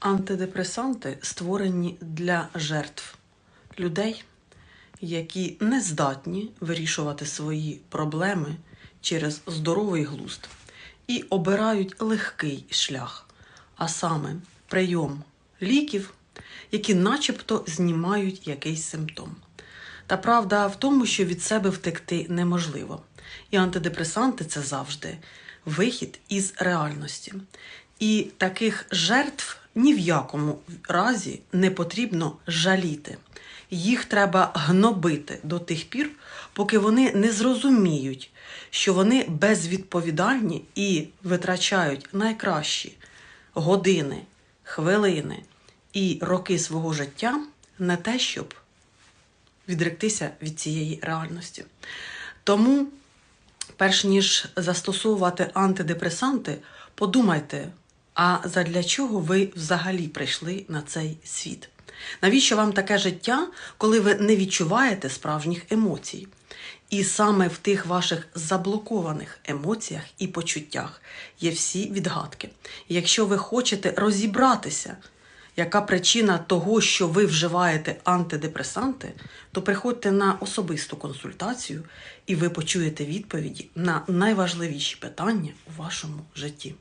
Антидепресанти створені для жертв людей, які не здатні вирішувати свої проблеми через здоровий глузд і обирають легкий шлях, а саме прийом ліків, які начебто знімають якийсь симптом. Та правда в тому, що від себе втекти неможливо. І антидепресанти це завжди вихід із реальності. І таких жертв ні в якому разі не потрібно жаліти. Їх треба гнобити до тих пір, поки вони не зрозуміють, що вони безвідповідальні і витрачають найкращі години, хвилини і роки свого життя на те, щоб відректися від цієї реальності. Тому, перш ніж застосовувати антидепресанти, подумайте, а задля чого ви взагалі прийшли на цей світ? Навіщо вам таке життя, коли ви не відчуваєте справжніх емоцій? І саме в тих ваших заблокованих емоціях і почуттях є всі відгадки. Якщо ви хочете розібратися, яка причина того, що ви вживаєте антидепресанти, то приходьте на особисту консультацію, і ви почуєте відповіді на найважливіші питання у вашому житті.